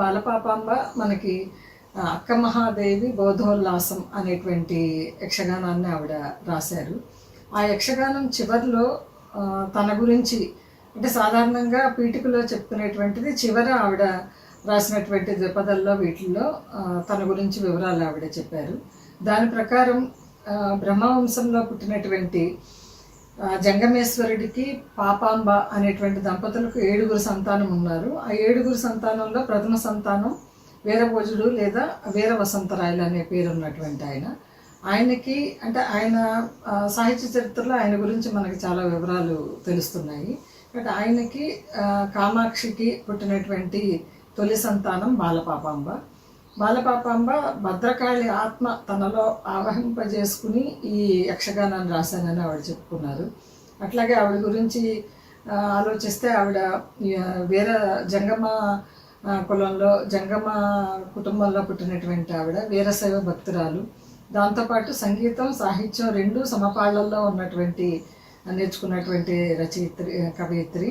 బాలపాపాంబ మనకి అక్క మహాదేవి బోధోల్లాసం అనేటువంటి యక్షగానాన్ని ఆవిడ రాశారు. ఆ యక్షగానం చివరిలో తన గురించి అంటే సాధారణంగా పీఠికలో చెప్పుకునేటువంటిది చివర ఆవిడ రాసినటువంటి ద్విపదల్లో వీటిల్లో తన గురించి వివరాలు ఆవిడ చెప్పారు. దాని ప్రకారం బ్రహ్మవంశంలో పుట్టినటువంటి జంగమేశ్వరుడికి పాపాంబ అనేటువంటి దంపతులకు ఏడుగురు సంతానం ఉన్నారు. ఆ ఏడుగురు సంతానంలో ప్రథమ సంతానం వీరభోజుడు లేదా వీర వసంతరాయలు అనే పేరు ఉన్నటువంటి ఆయన. ఆయనకి అంటే ఆయన సాహిత్య చరిత్రలో ఆయన గురించి మనకి చాలా వివరాలు తెలుస్తున్నాయి. బట్ ఆయనకి కామాక్షికి పుట్టినటువంటి తొలి సంతానం బాలపాపాంబ. బాలపాపాంబ భద్రకాళి ఆత్మ తనలో ఆవహింపజేసుకుని ఈ యక్షగానాన్ని రాశానని ఆవిడ చెప్పుకున్నారు. అట్లాగే ఆవిడ గురించి ఆలోచిస్తే ఆవిడ వేరే వీర జంగమ కులంలో జంగమ కుటుంబంలో పుట్టినటువంటి ఆవిడ వీరశైవ భక్తురాలు. దాంతోపాటు సంగీతం సాహిత్యం రెండు సమపాళ్ళలో ఉన్నటువంటి నేర్చుకున్నటువంటి రచయిత్రి కవయిత్రి.